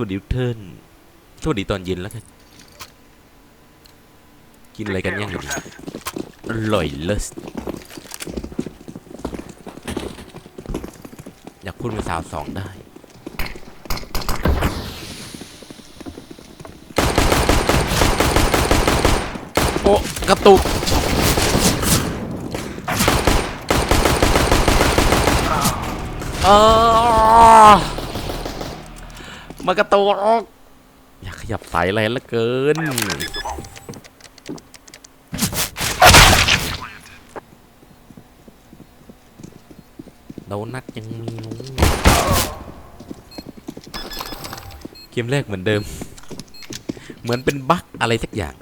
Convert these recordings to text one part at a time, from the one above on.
วัสดีทุกท่านสวัสดีตอนเย็นแล้วกัน กินอะไรกันยังอร่อยเลิศอยากพูดเป็นสาวสองได้โอ้กระตุกเออ มากระตุกอยากขยับสายอะไรเหลือเกิน โดนัทยังมีนุ้งเกมแรกเหมือนเดิม เหมือนเป็นบั๊กอะไรสักอย่าง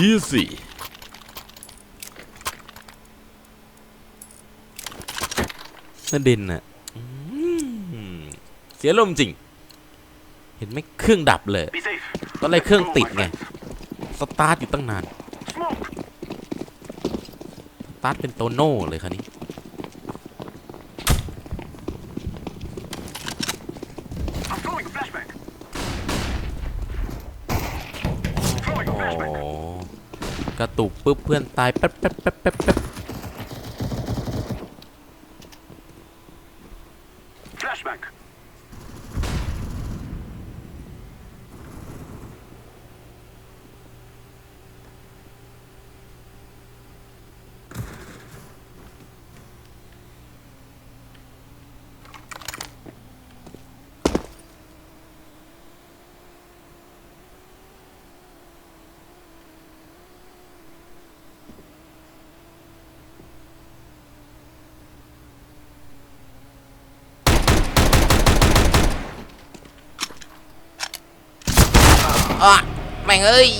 easy นั่นเด่นน่ะอืมเสียลมณ์จริง เห็นไหมเครื่องดับเลย Be safe. ตอนแรกเครื่องติดไง สตาร์ทอยู่ตั้งนาน Smoke. สตาร์ทเป็นโตโน่เลยคันนี้ I'm throwing a flashbang. Throwing โอ้ a flashbang. กระตุกปุ๊บเพื่อนตายแป๊บแป๊บแป๊บแป๊บแป๊บ อะแม่งเอ้ย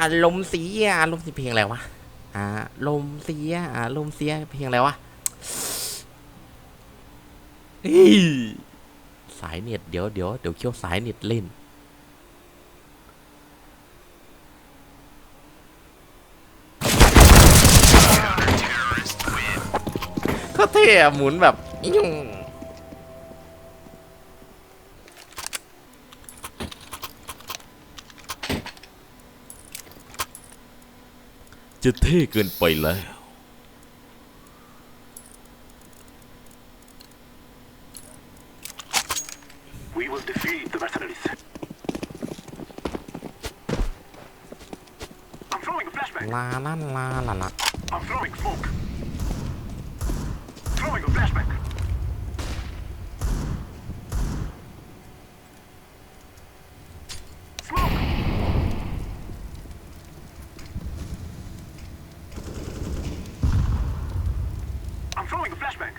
อารมณ์เสียอารมณ์เสียเพลงอะไรวะอารมณ์เสียอารมณ์เสียเพลงอะไรวะสายเน็ตเดี๋ยวเดี๋ยวเดี๋ยวเคี่ยวสายเน็ตเล่นก็เท่อะหมุนแบบยุ่ง จะเท่เกินไปแล้ว We will defeat the mercenaries. I'm throwing a flashbang. ลาลาลาลาลา I'm throwing smoke. Throwing a flashbang. Smoke. I'm throwing a flashbang.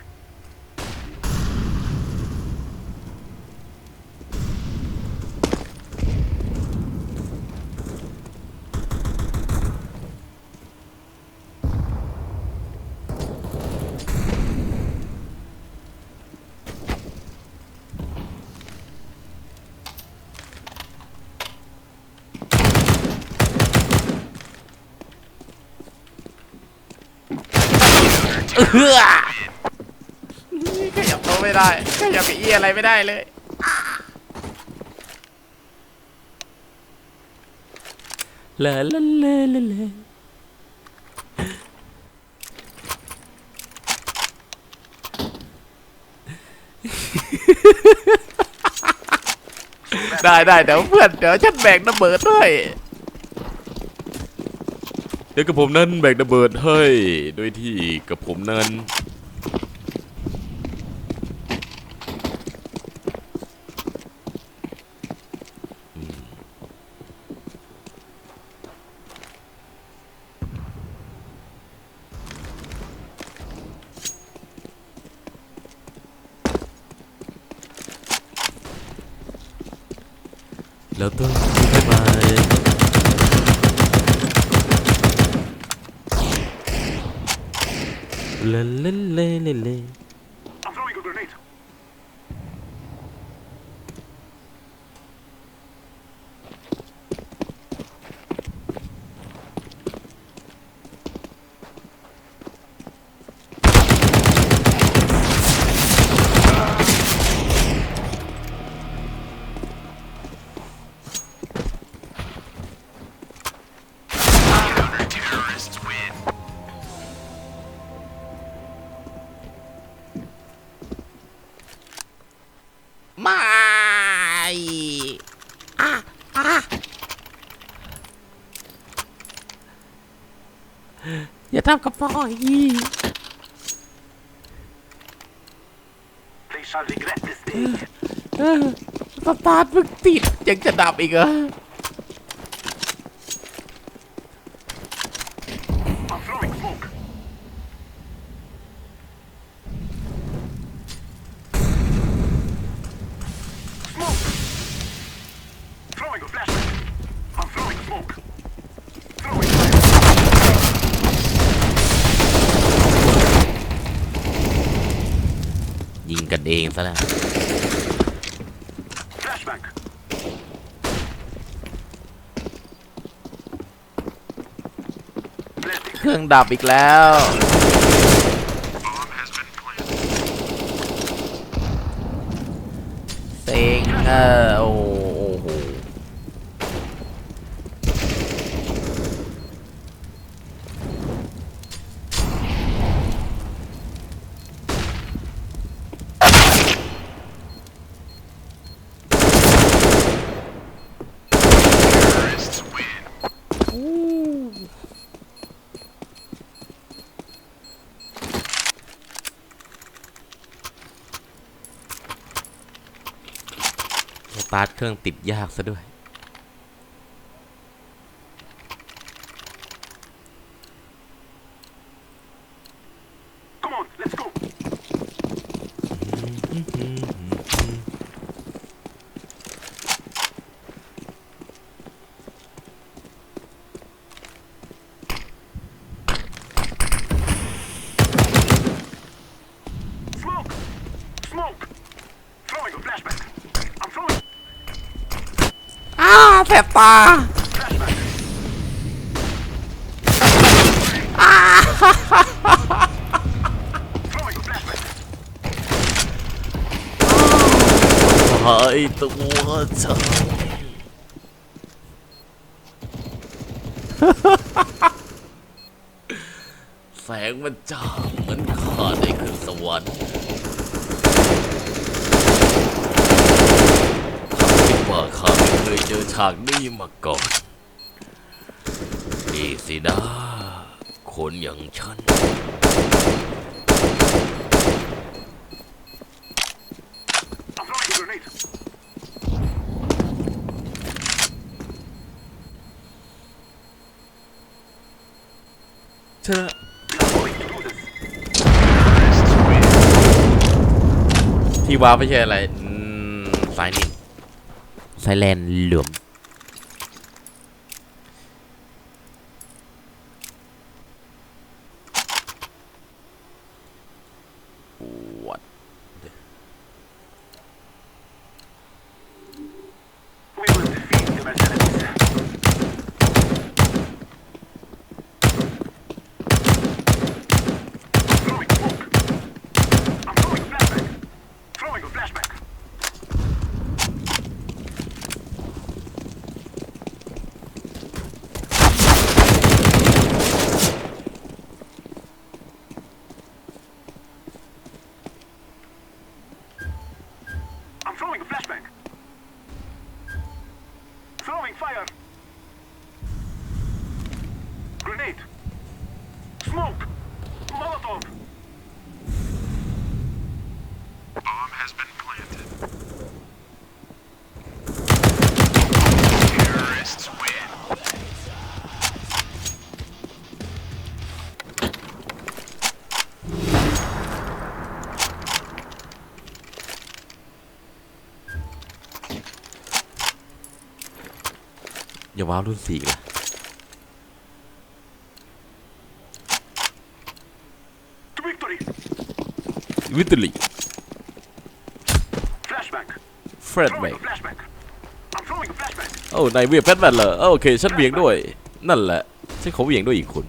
เอื้อขยับโต๊ะไม่ได้ขยับเก้าอี้อะไรไม่ได้เลยลาลาลาลาลาได้ได้เดี๋ยวเพื่อนเดี๋ยวฉันแบกระเบิดให้ เดี๋ยวกับผมนั้นแบกระเบิดให้โดยที่กับผมนั้นแล้วต้องบ๊ายบาย เลเลเอย They shall regret this day. เออสตาร์ทเพิ่งติดยังจะดับอีกเหรอ กันเองซะแล้ว Flashbang. Planting. เครื่องดับอีกแล้ว Bomb has been planted. เซ็งเออโอ้โห Terrorists win. ส ตาร์ทเครื่องติดยากซะด้วย Come on, let's go. Smoke! Smoke! Throwing a flashbang. I'm throwing อ้า แสบตา flashbang. Throwing a flashbang. หายตัวเธอแสงมันจ้าเหมือนข้าได้ขึ้นสวรรค์คิด ว่าข้าไม่เคยเจอฉากนี้มาก่อน นี่สินะ คนอย่างฉัน I'm throwing a grenade. เธอ We are going to do this. ที่ว้าไม่ใช่อะไรอืมสายนิน ไซแลนหลื่อม What We will defeat the mercenaries. Throwing smoke. I'm throwing a flashbang. Throwing a flashbang. I'm throwing a flashbang. Throwing fire. Grenade. Smoke. Molotov. Bomb has been planted. Terrorists win. อย่าว้าวรุ่นสี่ละ To victory. วิตลิ Flashbang. เฟรดแบ Throwing ก a flashbang. I'm throwing a flashbang. โอ้นายเวียงแฟดแบนเหรอเอ้าโอเคฉันเวียงด้วย นั่นแหละฉันขอเวียงด้วยอีกคน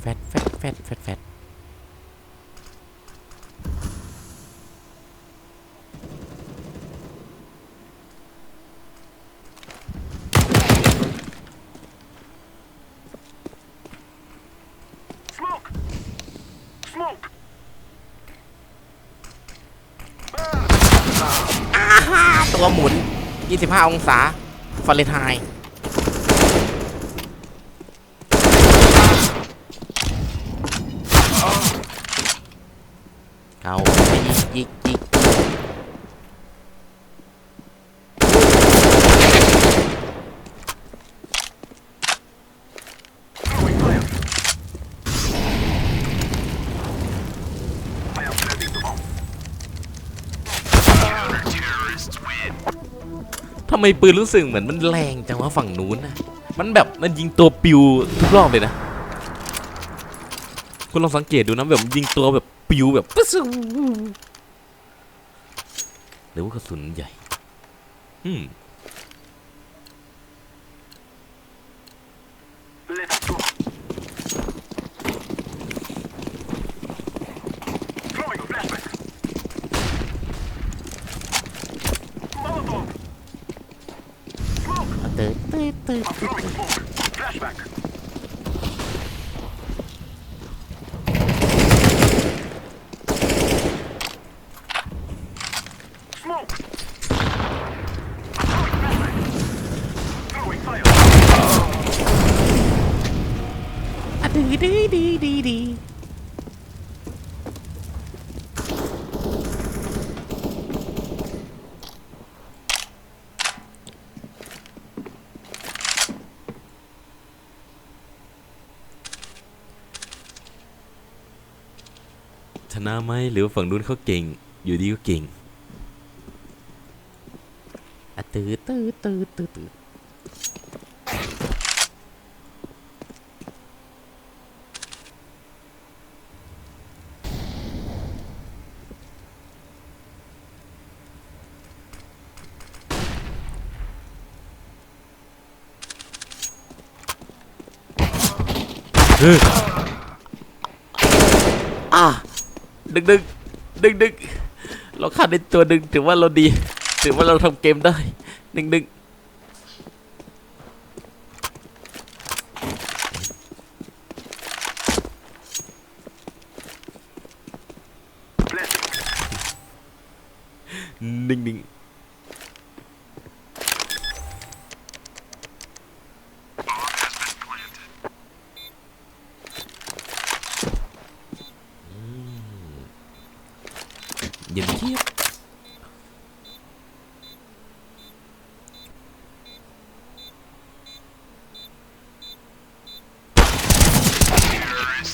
แฟดแฟดแฟดแฟดแฟด 25 องศาฟาเรนไฮต์เอายิกยิกยิ มปืนรู้สึกเหมือนมันแรงจังวะฝั่งนู้นนะมันแบบมันยิงตัวปิวทุกรอบเลยนะ คุณลองสังเกตดูนะแบบยิงตัวแบบปิวแบบปึ๊บหรือว่ากระสุนใหญ่ อืม Let's go. Throwing a flashback. Molotov. Smoke. เติร์ดเติร์ดเติร์ด I'm throwing smoke. Flashback. Smoke. Throwing flashback. Throwing fire. อะดื้อดื้อดีดีดี ชนะไหมหรือว่าฝั่งนู้นเขาเก่ง อยู่ดีก็เก่งอะตื้อตื้อตือตือตือเฮ้ยอะ ดึกดึกดึกดึกเราขาดในตัวดึงถือว่าเราดี ถือว่าเราทำเกมได้ดึงดึงนิ่งนิ่งดึงมเย็นเทียบ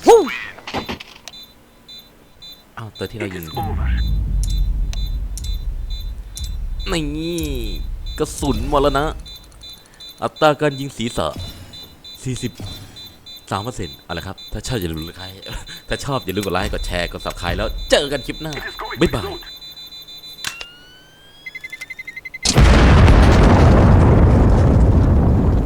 วู้เอา ตัวที่เรายิง It's over. นี่กระสุนมรณะอัตราการยิงศีรษะ 40 3เปอร์เซ็นต์อะไรครับ ถ้าชอบอย่าลืมกดไลค์ถ้าชอบอย่าลืมกดไลค์ กดแชร์ กด subscribe แล้วเจอกันคลิปหน้า It is going to บ๊ายบาย explode.